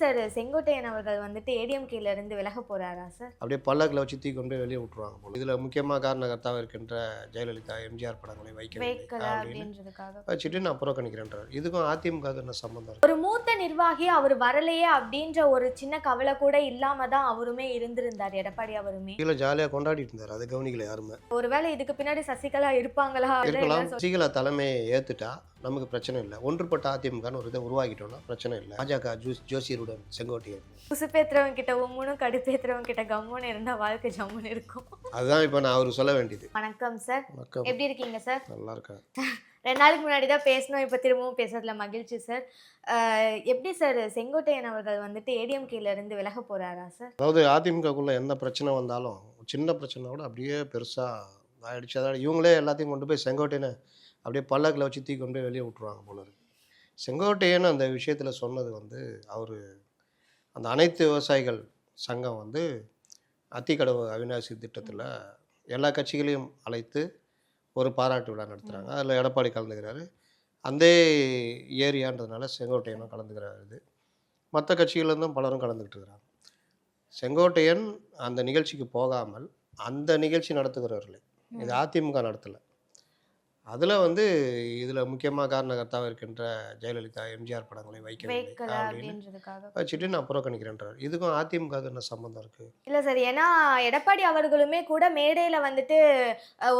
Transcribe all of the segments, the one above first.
Sir Sengottaiyan அவர்கள் வந்துட்டு ஏடிஎம்கேல இருந்து விலக போறாரா சார்? அப்படியே பல்லக்கில் வச்சு தூக்கி கொண்டு வெளியே விட்டுருவாங்க போல. இதில் முக்கியமாக காரணகர்த்தாவாக இருக்கின்ற ஜெயலலிதா எம்ஜிஆர் படங்களை அப்படின்றதுக்காக. வச்சுட்டு நான் புறக்கணிக்கிறேன்றார். இதுக்கும் அதிமுக என்ன சம்பந்தம்? ஒரு மூத்த நிர்வாகி அவர் வரலையே அப்படின்ற ஒரு சின்ன கவலை கூட இல்லாம தான் அவருமே இருந்திருந்தார் எடப்பாடி அவருமே. கீழே ஜாலியாக கொண்டாடிட்டு இருந்தார். அதை கவனிக்கல யாருமே. ஒருவேளை இதுக்கு பின்னாடி சசிகலா இருப்பாங்களா? இல்ல சசிகலா தலைமையை ஏத்துட்டா நமக்கு பிரச்சனை இல்லை. ஒன்றுபட்ட அதிமுகன்னு ஒரு இதை உருவாக்கிட்டோம்னா பிரச்சனை இல்லை. பாஜக ஜோஸ் ஜோசியருடன் செங்கோட்டையன். குசுப்பேத்துறவங்க கிட்ட உம்முனும் கடுப்பேத்துறவங்க கிட்ட கம்முன்னு இருந்தா வாழ்க்கை ஜம்முன்னு இருக்கும். அதுதான் இப்போ நான் அவருக்கு சொல்ல வேண்டியது. வணக்கம் சார் வணக்கம். எப்படி இருக்கீங்க சார் நல்லா இருக்கேன். ரெண்டு நாளைக்கு முன்னாடி தான் பேசணும் இப்போ திரும்பவும் பேசுறதுல மகிழ்ச்சி சார் எப்படி சார் செங்கோட்டையன் அவர்கள் வந்துட்டு ஏடிஎம்கேல இருந்து விலக போறாரா சார் அதாவது அதிமுகக்குள்ள எந்த பிரச்சனை வந்தாலும் சின்ன பிரச்சனை கூட அப்படியே பெருசாக ஆயிடுச்சு. அதாவது இவங்களே எல்லாத்தையும் கொண்டு போய் செங்கோட்டையனை அப்படியே பல்லக்கில் வச்சு தூக்கி கொண்டு போய் வெளியே விட்டுருவாங்க போல இருக்கு. செங்கோட்டையன் அந்த விஷயத்தில் சொன்னது வந்து அவர் அந்த அனைத்து விவசாயிகள் சங்கம் வந்து அத்திக்கடவு அவிநாசி திட்டத்தில் எல்லா கட்சிகளையும் அழைத்து ஒரு பாராட்டு விழா நடத்துகிறாங்க அதில் எடப்பாடி கலந்துக்கிறாரு. அந்த ஏரியான்றதுனால செங்கோட்டையனும் கலந்துக்கிறாரு இது. மற்ற கட்சிகள்லேருந்தும் பலரும் கலந்துக்கிட்டு இருக்கிறாங்க. செங்கோட்டையன் அந்த நிகழ்ச்சிக்கு போகாமல் அந்த நிகழ்ச்சி நடத்துகிறவர்களே இது அதிமுக நடத்தலை. அதில் வந்து இதில் முக்கியமாக காரணகர்த்தாவாக இருக்கின்ற ஜெயலலிதா எம்ஜிஆர் படங்களை வைக்கல வச்சுட்டு நான் புறக்கணிக்கிறேன்றார். இதுக்கும் அதிமுக என்ன சம்பந்தம் இருக்குது இல்ல சார் ஏன்னா எடப்பாடி அவர்களுமே கூட மேடையில வந்துட்டு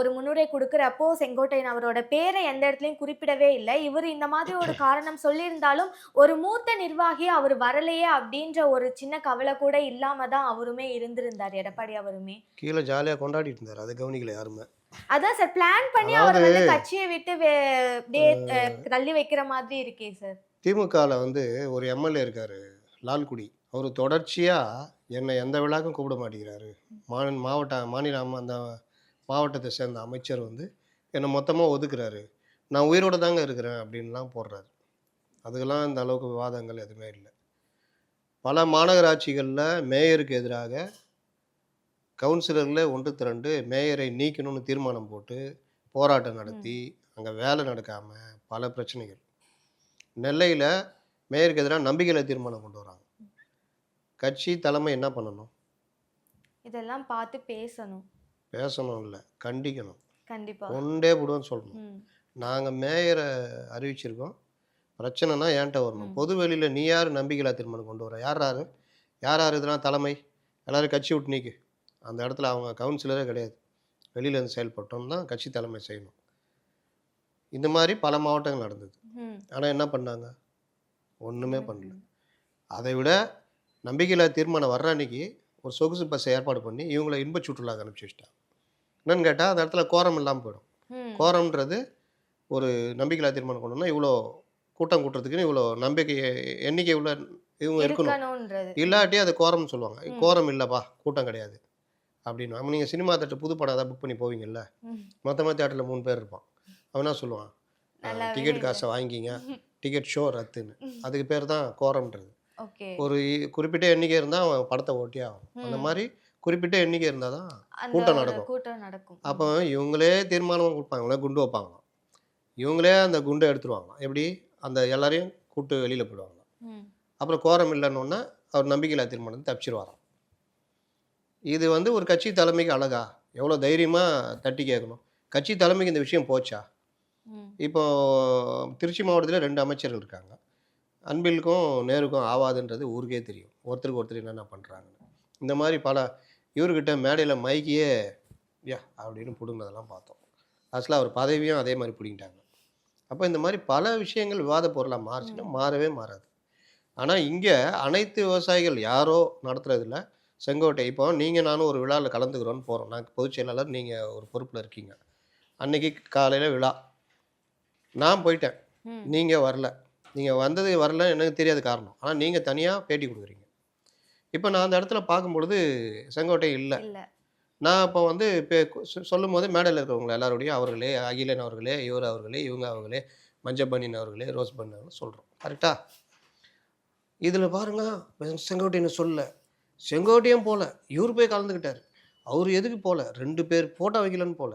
ஒரு முன்னுரை கொடுக்குறப்போ செங்கோட்டையன் அவரோட பேரை எந்த இடத்துலயும் குறிப்பிடவே இல்லை. இவர் இந்த மாதிரி ஒரு காரணம் சொல்லியிருந்தாலும் ஒரு மூத்த நிர்வாகி அவர் வரலையே அப்படின்ற ஒரு சின்ன கவலை கூட இல்லாம தான் அவருமே இருந்திருந்தார் எடப்பாடி அவருமே. கீழே ஜாலியாக கொண்டாடிட்டு இருந்தார். அதை கவனிக்கல யாருமே. அதான் சார் பிளான் பண்ணி அவர் வந்து கட்சியை விட்டு தள்ளி வைக்கிற மாதிரி இருக்கே சார். திமுகவில் வந்து ஒரு எம்எல்ஏ இருக்கார் லால்குடி. அவர் தொடர்ச்சியாக என்னை எந்த விழாக்கும் கூப்பிட மாட்டேங்கிறாரு. மாநில மாவட்ட மாநில அந்த மாவட்டத்தை சேர்ந்த அமைச்சர் வந்து என்னை மொத்தமாக ஒதுக்குறாரு. நான் உயிரோட தாங்க இருக்கிறேன் அப்படின்லாம் போடுறாரு. அதுக்கெல்லாம் இந்த அளவுக்கு விவாதங்கள் எதுவுமே இல்லை. பல மாநகராட்சிகளில் மேயருக்கு எதிராக கவுன்சிலர்களே ஒன்று திரண்டு மேயரை நீக்கணும்னு தீர்மானம் போட்டு போராட்டம் நடத்தி அங்கே வேலை நடக்காமல் பல பிரச்சனைகள். நெல்லையில் மேயருக்கு எதிராக நம்பிக்கையில தீர்மானம் கொண்டு வராங்க. கட்சி தலைமை என்ன பண்ணணும்? இதெல்லாம் பார்த்து பேசணும். பேசணும் இல்லை கண்டிக்கணும். கண்டிப்பா. கொண்டே விடுவோன்னு சொல்லணும். நாங்கள் மேயரை அறிவிச்சிருக்கோம். பிரச்சனைனா ஏன்ட்ட வரணும். பொது வெளியில் நீ யார் நம்பிக்கையில்லா தீர்மானம் கொண்டு வர? யார் யார்? யார் யார் இதெல்லாம் தலைமை? எல்லாரும் கட்சி விட்டு நீக்கு. அந்த இடத்துல அவங்க கவுன்சிலரே கிடையாது. வெளியில இருந்து செயல்பட்டோம் தான் கட்சி தலைமை செய்யணும். இந்த மாதிரி பல மாவட்டங்கள் நடந்தது. ஆனால் என்ன பண்ணாங்க? ஒன்றுமே பண்ணல. அதை விட நம்பிக்கையில்லா தீர்மானம் வர்ற அன்னைக்கு ஒரு சொகுசு பஸ்ஸை ஏற்பாடு பண்ணி இவங்களை இன்ப சுற்றுலாக்கு அனுப்பிச்சி வச்சிட்டாங்க. என்னன்னு கேட்டால் அந்த இடத்துல கோரம் இல்லாமல் போயிடும். கோரம்ன்றது ஒரு நம்பிக்கையில்லா தீர்மானம் கொண்டு வந்தா இவ்வளோ கூட்டம் கூட்டுறதுக்குன்னு இவ்வளோ நம்பிக்கை எண்ணிக்கை உள்ள இவங்க இருக்கணும். இல்லாட்டி அது கோரம்னு சொல்லுவாங்க. கோரம் இல்லைப்பா கூட்டம் கிடையாது. அப்படின்னு. அப்போ நீங்கள் சினிமா தேட்டர் புது படம் ஏதாவது புக் பண்ணி போவீங்கல்ல. மொத்தமாக தேட்டரில் மூணு பேர் இருப்பான். அவன் சொல்லுவான்? டிக்கெட். காசை வாங்கிக்கிங்க டிக்கெட் ஷோ ரத்துன்னு. அதுக்கு பேர் தான் கோரம்ன்றது. ஒரு குறிப்பிட்ட எண்ணிக்கை இருந்தால் அவன் படத்தை ஓட்டியே ஆகும் அந்த. மாதிரி குறிப்பிட்ட எண்ணிக்கை இருந்தால் தான் கூட்டம் நடக்கும். கூட்டம் நடக்கும். அப்போ இவங்களே தீர்மானம் கொடுப்பாங்க. இவங்களே குண்டு வைப்பாங்களாம். இவங்களே அந்த குண்டை எடுத்துருவாங்களாம். எப்படி? அந்த எல்லாரையும் கூட்டு வெளியில் போயிடுவாங்களாம். ம். அப்புறம் கோரம் இல்லைன்னொன்னே அவர் நம்பிக்கையில்லா தீர்மானத்தை தப்பிச்சிருவாராம். இது வந்து ஒரு கட்சி தலைமைக்கு அழகா? எவ்வளோ தைரியமாக தட்டி கேட்கணும். கட்சி தலைமைக்கு இந்த விஷயம் போச்சா. இப்போ திருச்சி மாவட்டத்தில் ரெண்டு அமைச்சர்கள் இருக்காங்க. அன்பிலுக்கும் நேருக்கும் ஆவாதுன்றது ஊருக்கே தெரியும். ஒருத்தருக்கு ஒருத்தர் என்னென்ன பண்ணுறாங்கன்னு இந்த மாதிரி பல இவர்கிட்ட மேடையில் மைக்கையே யா அப்படின்னு பிடுங்கினதெல்லாம் பார்த்தோம். லாஸ்ட்டில் அவர் பதவியும் அதே மாதிரி பிடிங்கிட்டாங்க. அப்போ இந்த மாதிரி பல விஷயங்கள் விவாத பொருளாக மாறுச்சுன்னா மாறவே மாறாது. ஆனால் இங்கே அனைத்து விவசாயிகள் யாரோ நடத்துறதில்ல. செங்கோட்டை இப்போ நீங்கள் நானும் ஒரு விழாவில் கலந்துக்கிறோன்னு போகிறோம் நான் பொதுச் செயலாளர் நீங்கள் ஒரு பொறுப்பில் இருக்கீங்க. அன்னைக்கு காலையில் விழா. நான் போயிட்டேன். நீங்கள் வரல. நீங்கள் வந்தது வரல எனக்கு தெரியாத காரணம். ஆனால் நீங்கள் தனியாக பேட்டி கொடுக்குறீங்க. இப்போ நான் அந்த இடத்துல பார்க்கும்பொழுது செங்கோட்டை இல்லை. நான் இப்போ வந்து இப்போ சொல்லும் போது மேடையில் இருக்கிறவங்க எல்லாரோடையும் அவர்களே அகிலன் அவர்களே இவர் அவர்களே இவங்க அவர்களே மஞ்சப்பண்ணின் அவர்களே ரோஸ் பண்ணி அவர்களே சொல்கிறோம் கரெக்டா? இதில் பாருங்க செங்கோட்டையனை சொல்ல. செங்கோட்டையும் போல இவர் போய் கலந்துக்கிட்டார். அவர் எதுக்கு போல? ரெண்டு பேர் போட்டோ வைக்கலன்னு போல.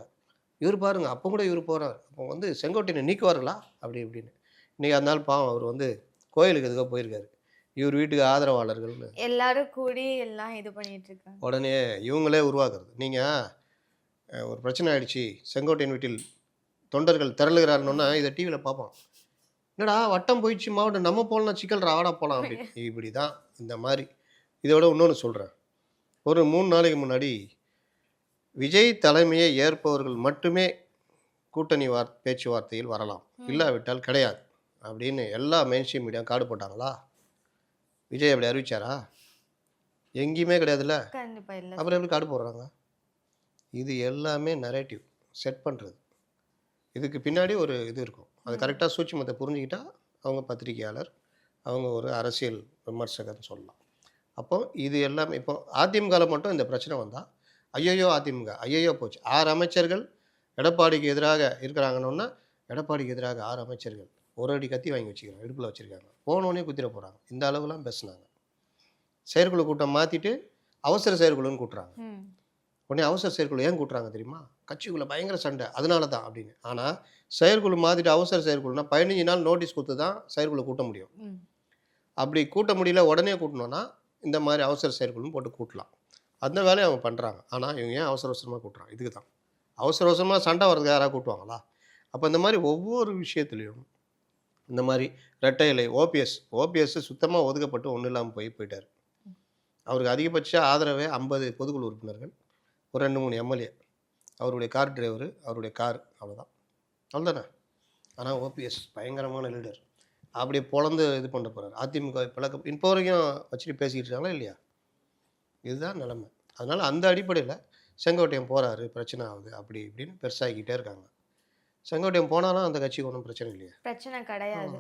இவர் பாருங்க அப்போ கூட இவர் போகிறார் அப்போ வந்து செங்கோட்டையனை நீக்குவார்களா அப்படி இப்படின்னு. இன்றைக்கி அதனால பாவம் அவர் வந்து கோயிலுக்கு எதுக்கோ போயிருக்காரு. இவர் வீட்டுக்கு ஆதரவாளர்கள்னு. எல்லாரும் கூடி எல்லாம் இது பண்ணிட்டு இருக்காங்க. உடனே இவங்களே உருவாக்குறது. நீங்கள் ஒரு பிரச்சனை ஆயிடுச்சு செங்கோட்டையன் வீட்டில் தொண்டர்கள் திரளுகிறாருன்னா இதை டிவியில் பார்ப்போம் என்னடா வட்டம் போயிடுச்சு மாவட்டம் நம்ம போகலாம் சிக்கல் ராவடா போகலாம் அப்படின்னு இப்படி தான் இந்த மாதிரி இதோட இன்னொன்று சொல்கிறேன் ஒரு மூணு நாளைக்கு முன்னாடி விஜய் தலைமையை ஏற்பவர்கள் மட்டுமே கூட்டணி வார் பேச்சுவார்த்தையில் வரலாம். இல்லாவிட்டால் கிடையாது. அப்படின்னு எல்லா மெயின்ஸ்ட்ரீம் மீடியா கார்டு போட்டாங்களா? விஜய் அப்படி அறிவிச்சாரா? எங்கேயுமே கிடையாதுல்ல? அப்புறம் எப்படி கார்டு போடுறாங்க? இது எல்லாமே நரேட்டிவ் செட் பண்ணுறது இதுக்கு பின்னாடி ஒரு இது இருக்கும். அது. கரெக்டாக சூட்சுமத்தை புரிஞ்சுக்கிட்டா அவங்க பத்திரிகையாளர் அவங்க ஒரு அரசியல் விமர்சகர்னு சொல்லலாம். அப்போ இது எல்லாமே இப்போ அதிமுகவில் மட்டும் இந்த பிரச்சனை வந்தால் ஐயையோ அதிமுக ஐயையோ போச்சு. ஆறு அமைச்சர்கள் எடப்பாடிக்கு எதிராக இருக்கிறாங்கன்னு எடப்பாடிக்கு எதிராக ஆறு அமைச்சர்கள் ஒரு அடி கத்தி வாங்கி வச்சுக்கிறாங்க இடுப்பில் வச்சுருக்காங்க. போனோடனே குத்திர போகிறாங்க இந்த அளவுலாம் பேசுனாங்க. செயற்குழு கூட்டம் மாற்றிட்டு அவசர செயற்குழுன்னு கூட்டுறாங்க. உடனே அவசர செயற்குழு ஏன் கூட்டுறாங்க தெரியுமா? கட்சிக்குள்ள பயங்கர சண்டை. அதனால தான் அப்படின்னு. ஆனால் செயற்குழு மாற்றிட்டு அவசர செயற்குழுனா பதினஞ்சு நாள் நோட்டீஸ் கொடுத்து தான் செயற்குழு கூட்ட முடியும். அப்படி கூட்ட முடியல உடனே கூட்டணும்னா இந்த மாதிரி அவசர செயற்குழுன்னு போட்டு கூட்டலாம். அந்த வேலையை அவங்க பண்ணுறாங்க ஆனால் இவங்க ஏன் அவசர அவசரமாக கூட்டுறாங்க? இதுக்கு தான். அவசர அவசரமாக சண்டை வர்றதுக்கு யாராவது கூட்டுவாங்களா? அப்போ இந்த மாதிரி ஒவ்வொரு விஷயத்துலையும் இந்த மாதிரி ரெட்டை இலை ஓபிஎஸ் ஓபிஎஸ் சுத்தமாக ஒதுக்கப்பட்டு ஒன்றும் இல்லாமல் போய் போயிட்டார். அவருக்கு அதிகபட்ச ஆதரவே ஐம்பது பொதுக்குழு உறுப்பினர்கள் ஒரு ரெண்டு மூணு எம்எல்ஏ. அவருடைய கார் டிரைவர் அவருடைய கார் அவ்வளோதான் அவ்வளோதானே ஆனால் ஓபிஎஸ் பயங்கரமான லீடர் அப்படியே பொழந்து இது பண்ண போகிறார் அதிமுக பழக்கம் இப்போ வரைக்கும் வச்சுட்டு பேசிக்கிட்டு இருக்காங்களா இல்லையா? இதுதான் நிலைமை. அதனால் அந்த அடிப்படையில் செங்கோட்டையன் போகிறாரு பிரச்சனை ஆகுது அப்படி இப்படின்னு பெருசாகிக்கிட்டே இருக்காங்க. செங்கோட்டையன் போனாலும் அந்த கட்சிக்கு ஒன்றும் பிரச்சனை இல்லையா? பிரச்சனை கிடையாது.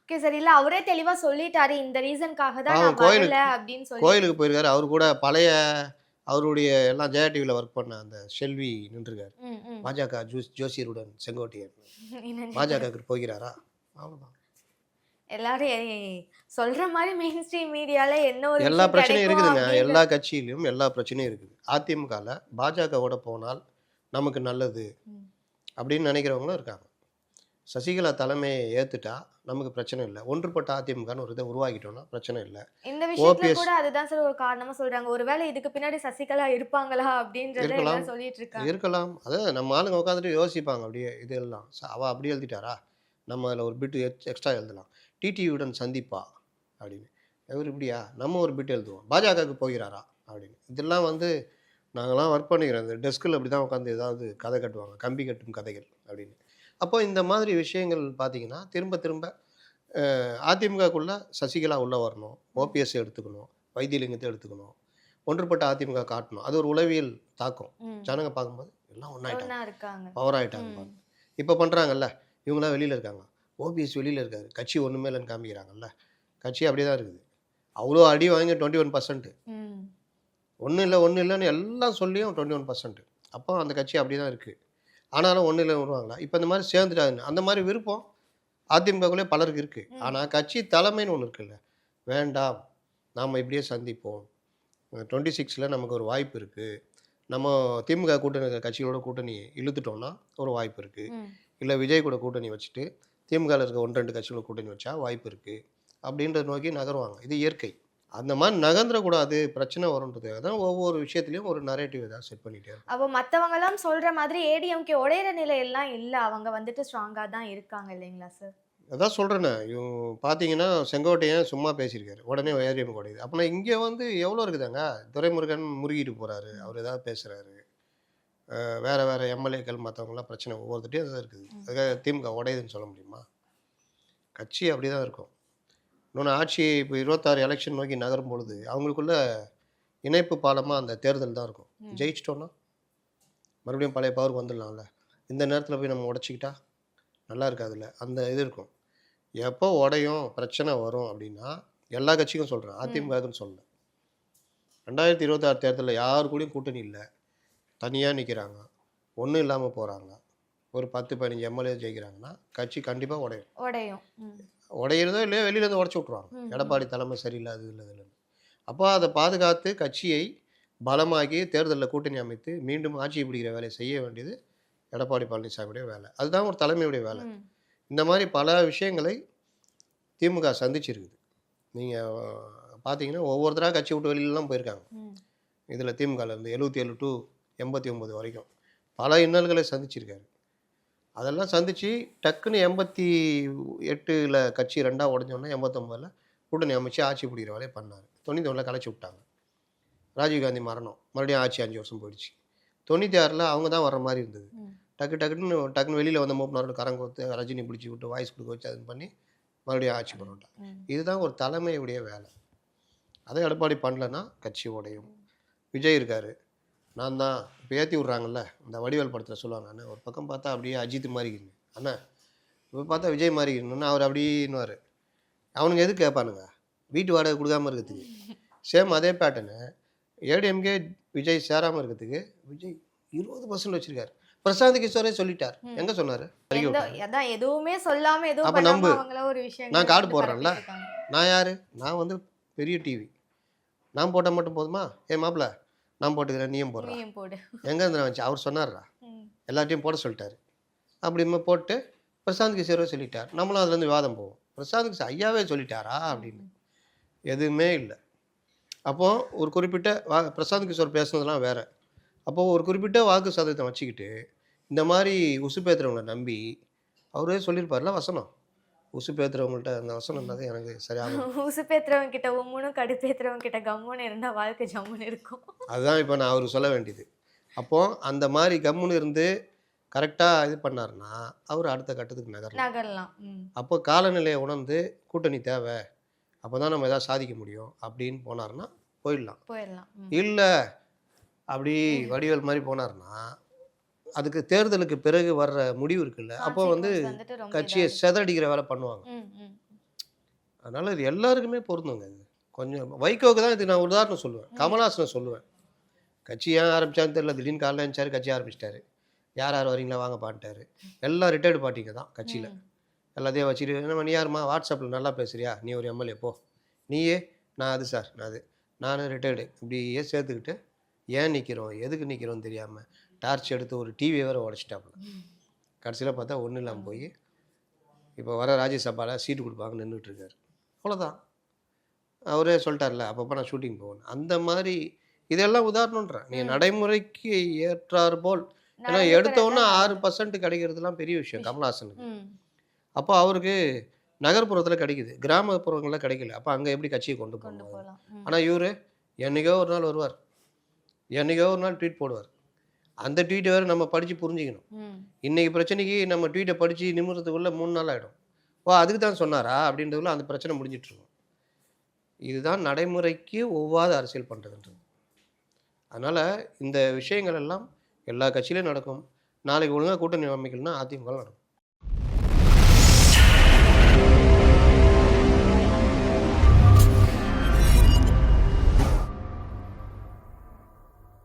ஓகே சார் இல்ல அவரே தெளிவா சொல்லிட்டாரு இந்த ரீசனுக்காக தான் கோயிலுக்கு- அப்படின்னு சொல்லி. கோயிலுக்கு போயிருக்காரு. அவர் கூட பழைய அவருடைய எல்லாம் ஜெயா டிவியில் ஒர்க் பண்ண அந்த செல்வி நின்றுருக்காரு. பாஜக ஜோஸ் ஜோசியருடன் செங்கோட்டையன். பாஜகவுக்கு போகிறாரா? அவ்வளோதான் எல்லாரும் சொல்ற மாதிரி மெயின் ஸ்ட்ரீம் மீடியால என்ன ஒரு எல்லா பிரச்சனையும் இருக்குதுங்க. எல்லா கட்சியிலும் எல்லா பிரச்சனையும் இருக்குது. அதிமுகவில் பாஜகவோட போனால் நமக்கு நல்லது. அப்படின்னு நினைக்கிறவங்களும் இருக்காங்க. சசிகலா தலைமையை ஏற்றுட்டா நமக்கு பிரச்சனை இல்லை. ஒன்றுபட்ட அதிமுகன்னு ஒரு இதை உருவாக்கிட்டோம்னா பிரச்சனை இல்லை. இந்த விஷயத்துல கூட அதுதான் சார் ஒரு காரணமா சொல்றாங்க. ஒருவேளை இதுக்கு பின்னாடி சசிகலா இருப்பாங்களா அப்படின்றத சொல்லிட்டு இருக்காங்க இருக்கலாம். அதான் நம்ம ஆளுங்க உட்காந்துட்டு யோசிப்பாங்க அப்படியே இது எல்லாம் ச- அவ அப்படி எழுதிட்டாரா? நம்ம அதில் ஒரு பிட்டு எக்ஸ்ட்ரா எழுதலாம். டிடிவியுடன் சந்திப்பா அப்படின்னு. இவர் இப்படியா? நம்ம ஒரு பிட் எழுதுவோம். பாஜகவுக்கு போகிறாரா? அப்படின்னு. இதெல்லாம் வந்து நாங்களாம் ஒர்க் பண்ணிக்கிறோம். இந்த டெஸ்கில் அப்படி தான் உட்காந்து ஏதாவது கதை கட்டுவாங்க. கம்பி கட்டும் கதைகள் அப்படின்னு. அப்போ இந்த மாதிரி விஷயங்கள் பார்த்தீங்கன்னா திரும்ப திரும்ப அதிமுகக்குள்ள சசிகலா உள்ளே வரணும். ஓபிஎஸ் எடுத்துக்கணும். வைத்தியலிங்கத்தை எடுத்துக்கணும். ஒன்றுபட்ட அதிமுக காட்டணும். அது ஒரு உளவியல் தாக்கம். ஜனங்க பார்க்கும்போது எல்லாம் ஒன்றாயிட்டாங்க பவர் ஆகிட்டாங்க இப்போ பண்ணுறாங்கல்ல இவங்களாம் வெளியில் இருக்காங்க ஓபிஎஸ் வெளியில் இருக்காரு. கட்சி ஒன்றுமே இல்லைன்னு காமிக்கிறாங்கல்ல. கட்சி அப்படியே தான் இருக்குது. அவ்வளோ அடி வாங்கி டுவெண்ட்டி ஒன் பர்சன்ட் ம். ஒன்றும் இல்லை ஒன்றும் இல்லைன்னு எல்லாம் சொல்லியும் டுவெண்ட்டி ஒன் பர்சன்ட் அப்போ அந்த கட்சி அப்படி தான் இருக்குது ஆனாலும் ஒன்றும் இல்லை வருவாங்களா இப்போ இந்த மாதிரி சேர்ந்துட்டாங்க அந்த மாதிரி விருப்பம் அதிமுகக்குள்ளே பலருக்கு இருக்குது. ஆனால் கட்சி தலைமைன்னு ஒன்று இருக்குல்ல. வேண்டாம். நாம் இப்படியே சந்திப்போம். டுவெண்ட்டி சிக்ஸில் நமக்கு ஒரு வாய்ப்பு இருக்குது நம்ம திமுக கூட்டணி கட்சிகளோட கூட்டணி இழுத்துட்டோம்னா ஒரு வாய்ப்பு இருக்குது. இல்லை விஜய் கூட கூட்டணி வச்சுட்டு திமுகவில் இருக்க ஒன்று ரெண்டு கட்சிகளோட கூட்டணி வச்சா வாய்ப்பு இருக்குது அப்படின்றத நோக்கி நகருவாங்க. இது இயற்கை. அந்த மாதிரி நகர்ந்துடக்கூடாது பிரச்சனை வரும்ன்றதுக்காக தான் ஒவ்வொரு விஷயத்துலையும் ஒரு நரேட்டிவ் ஏதாவது செட் இருக்கும் அப்போ மத்தவங்க எல்லாம் சொல்ற மாதிரி ஏடிஎம்கே உடையிற நிலை எல்லாம் இல்ல. அவங்க வந்துட்டு ஸ்ட்ராங்கா தான் இருக்காங்க இல்லைங்களா சார் அதான் இவங்க பார்த்தீங்கன்னா செங்கோட்டையன் சும்மா பேசியிருக்காரு? உடனே ஏரியம் உடையுது. அப்படின்னா இங்கே வந்து எவ்வளோ இருக்குதாங்க? துரைமுருகன் முருகிட்டு போகிறாரு அவர் ஏதாவது பேசுகிறாரு வேறு வேறு எம்எல்ஏக்கள் மற்றவங்களாம் பிரச்சனை ஒவ்வொருத்திட்டையும் அதான் இருக்குது. அதுக்காக திமுக உடையுதுன்னு சொல்ல முடியுமா? கட்சி அப்படி தான் இருக்கும். இன்னொன்று ஆட்சி இப்போ இருபத்தாறு எலெக்ஷன் நோக்கி நகரும் பொழுது அவங்களுக்குள்ள இணைப்பு பாலமாக அந்த தேர்தல் தான் இருக்கும். ஜெயிச்சிட்டோன்னா மறுபடியும் பழைய பவர் வந்துடலாம்ல. இந்த நேரத்தில் போய் நம்ம உடச்சிக்கிட்டா நல்லா இருக்காதுல்ல? அந்த இது இருக்கும். எப்போ உடையும் பிரச்சனை வரும் அப்படின்னா எல்லா கட்சிக்கும் சொல்கிறேன் அதிமுகன்னு சொல்லல. ரெண்டாயிரத்தி இருபத்தாறு தேர்தலில் யாரு கூடயும் கூட்டணி இல்லை. தனியாக நிற்கிறாங்க ஒன்றும் இல்லாமல் போகிறாங்க ஒரு பத்து பதினஞ்சு எம்எல்ஏ ஜெயிக்கிறாங்கன்னா கட்சி கண்டிப்பாக உடையும். உடையும். உடையிறதோ இல்லையோ வெளியிலேருந்து உடச்சி விட்ருவாங்க. எடப்பாடி தலைமை சரியில்லாது இல்லை இல்லைன்னு. அப்போ அதை பாதுகாத்து கட்சியை பலமாக்கி தேர்தலில் கூட்டணி அமைத்து மீண்டும் ஆட்சியை பிடிக்கிற வேலையை செய்ய வேண்டியது எடப்பாடி பழனிசாமியுடைய வேலை. அதுதான் ஒரு தலைமையுடைய வேலை. இந்த மாதிரி பல விஷயங்களை திமுக சந்திச்சிருக்குது. நீங்கள் பார்த்தீங்கன்னா ஒவ்வொருத்தராக கட்சி விட்டு வெளியிலலாம் போயிருக்காங்க. இதில் திமுகலேருந்து எழுபத்தி ஏழு டு எண்பத்தி ஒம்பது வரைக்கும். பல இன்னல்களை சந்திச்சிருக்காரு. அதெல்லாம் சந்தித்து டக்குன்னு எண்பத்தி எட்டில் கட்சி ரெண்டாக உடஞ்சோன்னா எண்பத்தொம்பதில் கூட்டணி அமைச்சு ஆட்சி பிடிக்கிற வேலையை பண்ணார். தொண்ணூற்றி ஒன்றில் கலைச்சி விட்டாங்க. ராஜீவ்காந்தி மரணம். மறுபடியும் ஆட்சி அஞ்சு வருஷம் போயிடுச்சு. தொண்ணூற்றி ஆறில் அவங்க தான் வர்ற மாதிரி இருந்தது. டக்கு டக்குன்னு டக்குன்னு வெளியில் வந்த மூப்பினாரோட கொடுத்து ரஜினி பிடிச்சி விட்டு வாய்ஸ் கொடுக்க வச்சு அது பண்ணி மறுபடியும் ஆட்சி பண்ணிவிட்டாங்க ம். இதுதான் ஒரு தலைமையுடைய வேலை. அதை எடப்பாடி பண்ணலன்னா கட்சி உடையும். விஜய் இருக்காரு. நான் தான் இப்போ ஏற்றி விட்றாங்கல்ல இந்த வடிவேல் படத்தில் சொல்லுவாங்க அண்ணா ஒரு பக்கம் பார்த்தா அப்படியே அஜித் இருக்குது அண்ணா இப்போ பார்த்தா விஜய் இருக்கணும்னு அவர் அப்படின்னுவார். அவனுங்க எதுக்கு கேட்பானுங்க? வீட்டு வாடகை கொடுக்காம இருக்கிறதுக்கு. சேம் அதே பேட்டர்னு ஏடிஎம்கே விஜய் சேராமல் இருக்கிறதுக்கு விஜய் இருபது பர்சன்ட் வச்சிருக்காரு. பிரசாந்த் கிஷோரே சொல்லிட்டார். எங்கே சொன்னார்? அதான் எதுவுமே சொல்லாம எதுவும் அப்ப நம்பு. ஒரு விஷயம் நான் கார்டு போடுறேன்ல. நான் யார்? நான் வந்து பெரிய டிவி நான் போட்டால் மட்டும் போதுமா? ஏ மாப்பிள்ள நான் போட்டுக்கிறேன் நீயும் போடுறேன் எங்கே இருந்து வந்துச்சு அவர் சொன்னார்ரா. எல்லாத்தையும் போட சொல்லிட்டாரு. அப்படி போட்டு பிரசாந்த் கிஷோரே சொல்லிட்டார். நம்மளும் அதுலேருந்து விவாதம் போவோம். பிரசாந்த் கிஷோர் ஐயாவே சொல்லிட்டாரா அப்படின்னு. எதுவுமே இல்லை. அப்போது ஒரு குறிப்பிட்ட வா பிரசாந்த் கிஷோர் பேசுனதெல்லாம் வேற. அப்போது ஒரு குறிப்பிட்ட வாக்கு சதவீதம் வச்சுக்கிட்டு இந்த மாதிரி உசுப்பேத்துறவங்களை நம்பி அவரே சொல்லியிருப்பார்ல வசனம். உசுப்பேத்துறவங்கள்ட்ட அந்த வசனம் என்னது எனக்கு சரியாக உசுப்பேத்துறவங்க கிட்ட உம்முனும் கடுப்பேத்துறவங்க கிட்ட கம்முன்னு இருந்தா வாழ்க்கை ஜம்முன்னு இருக்கும். அதுதான் இப்போ நான் அவருக்கு சொல்ல வேண்டியது. அப்போது அந்த மாதிரி கம்முன்னு இருந்து கரெக்டாக இது பண்ணாருன்னா அவர் அடுத்த கட்டத்துக்கு நகரலாம். நகரலாம். அப்போ காலநிலையை உணர்ந்து கூட்டணி தேவை. அப்போ தான் நம்ம எதாவது சாதிக்க முடியும் அப்படின்னு போனாருன்னா போயிடலாம். போயிடலாம். இல்லை அப்படி வடிவேல் மாதிரி போனாருன்னா அதுக்கு தேர்தலுக்கு பிறகு வர்ற முடிவு இருக்குல்ல. அப்போ வந்து கட்சியை செதறடிக்கிற வேலை பண்ணுவாங்க. அதனால இது எல்லாருக்குமே பொருந்துங்க இது. கொஞ்சம் வைகோவுக்கு தான் இது நான் உதாரணம் சொல்லுவேன். கமல்ஹாசனை சொல்லுவேன். கட்சி ஏன் ஆரம்பிச்சான்னு தெரியல. திடீர்னு காலைல இருந்துச்சாரு கட்சி ஆரம்பிச்சிட்டாரு. யார் யார் வரீங்களா வாங்க பான்ட்டாரு. எல்லாம் ரிட்டையர்டு பார்ட்டிங்க தான் கட்சியில். எல்லாத்தையும் வச்சுட்டு என்ன நீ யாரும்மா? வாட்ஸ்அப்பில் நல்லா பேசுறியா? நீ ஒரு எம்எல்ஏ போ. நீயே நான் அது சார் நான் அது. நான் ரிட்டையர்டு இப்படியே சேர்த்துக்கிட்டு ஏன் நிற்கிறோம் எதுக்கு நிற்கிறோம் தெரியாமல் டார்ச் எடுத்து ஒரு டிவி வேறு உடச்சிட்டாப்புல. கடைசியில் பார்த்தா ஒன்றும் இல்லாமல் போய் இப்போ வர ராஜ்யசபாவில் சீட்டு கொடுப்பாங்க நின்றுட்டு இருக்காரு அவ்வளோதான் அவரே சொல்லிட்டார்ல அப்பப்போ நான் ஷூட்டிங் போவேன். அந்த மாதிரி இதெல்லாம் உதாரணன்றேன் நீ. நடைமுறைக்கு ஏற்றாறு போல். ஏன்னா நடந்துக்கிறது எடுத்த உடனே தான் ஆறு பர்சன்ட் கிடைக்கிறதுலாம் பெரிய விஷயம் கமல்ஹாசனுக்கு. அப்போ அவருக்கு நகர்ப்புறத்தில் கிடைக்குது கிராமப்புறங்களில் கிடைக்கல. அப்போ அங்கே எப்படி கட்சியை கொண்டு போகணும். ஆனால் இவரு என்னைக்கோ ஒரு நாள் வருவார். என்னைக்கோ ஒரு நாள் ட்வீட் போடுவார். அந்த ட்வீட்டை வேறு நம்ம படித்து புரிஞ்சுக்கணும். ம். இன்னைக்கு பிரச்சனைக்கு நம்ம ட்வீட்டை படித்து நிமிடத்துக்குள்ளே மூணு நாள் ஆகிடும் ஓ அதுக்கு தான் சொன்னாரா? அப்படின்றதுல அந்த பிரச்சனை முடிஞ்சிட்டு இருக்கும். இதுதான் நடைமுறைக்கு ஒவ்வாத அரசியல் பண்ணுறதுன்றது அதனால் இந்த விஷயங்கள் எல்லாம் எல்லா கட்சியிலையும் நடக்கும். நாளைக்கு ஒழுங்காக கூட்டணி அமைக்கலன்னா அதிமுக நடக்கும்.